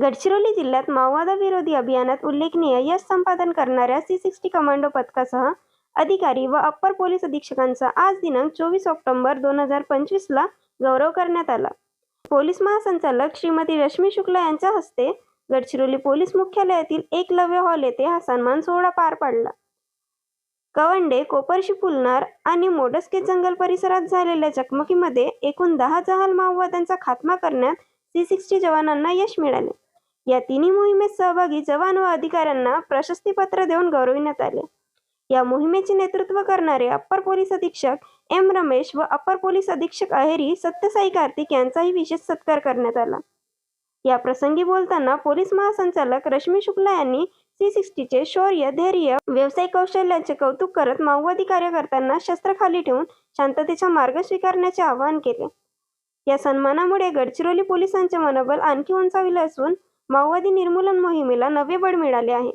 गडचिरोली जिल्ह्यात माओवादाविरोधी अभियानात उल्लेखनीय यश संपादन करणाऱ्या सी सिक्स्टी कमांडो पथकासह अधिकारी व अप्पर पोलीस अधीक्षकांचा आज दिनांक चोवीस ऑक्टोबर दोन हजार पंचवीसला गौरव करण्यात आला. पोलीस महासंचालक श्रीमती रश्मी शुक्ला यांच्या हस्ते गडचिरोली पोलीस मुख्यालयातील एकलव्य हॉल येथे हा सन्मान सोहळा पार पाडला. कवंडे कोपरशी पुलनार आणि मोडस्के जंगल परिसरात झालेल्या चकमकीमध्ये एकूण दहा जहाल माओवाद्यांचा खात्मा करण्यात सी सिक्स्टी जवानांना यश मिळाले. या तिन्ही मोहिमेत सहभागी जवान व अधिकाऱ्यांना प्रशस्तीपत्र देऊन गौरविण्यात आले. या मोहिमेचे नेतृत्व करणारे अप्पर पोलीस अधीक्षक एम रमेश व अप्पर पोलीस अधीक्षक अहेरी सत्यसाई कार्तिक यांचाही विशेष सत्कार करण्यात आला. या प्रसंगी बोलताना पोलीस महासंचालक रश्मी शुक्ला यांनी सी सिक्स्टीचे शौर्य धैर्य व्यावसायिक कौशल्याचे कौतुक करत माओवादी कार्यकर्त्यांना शस्त्र खाली ठेवून शांततेचा मार्ग स्वीकारण्याचे आवाहन केले. या सन्मानामुळे गडचिरोली पोलिसांचे मनोबल आणखी उंचाविले असून माओवादी निर्मूलन मोहिमेला नवे बळ मिळाले आहे.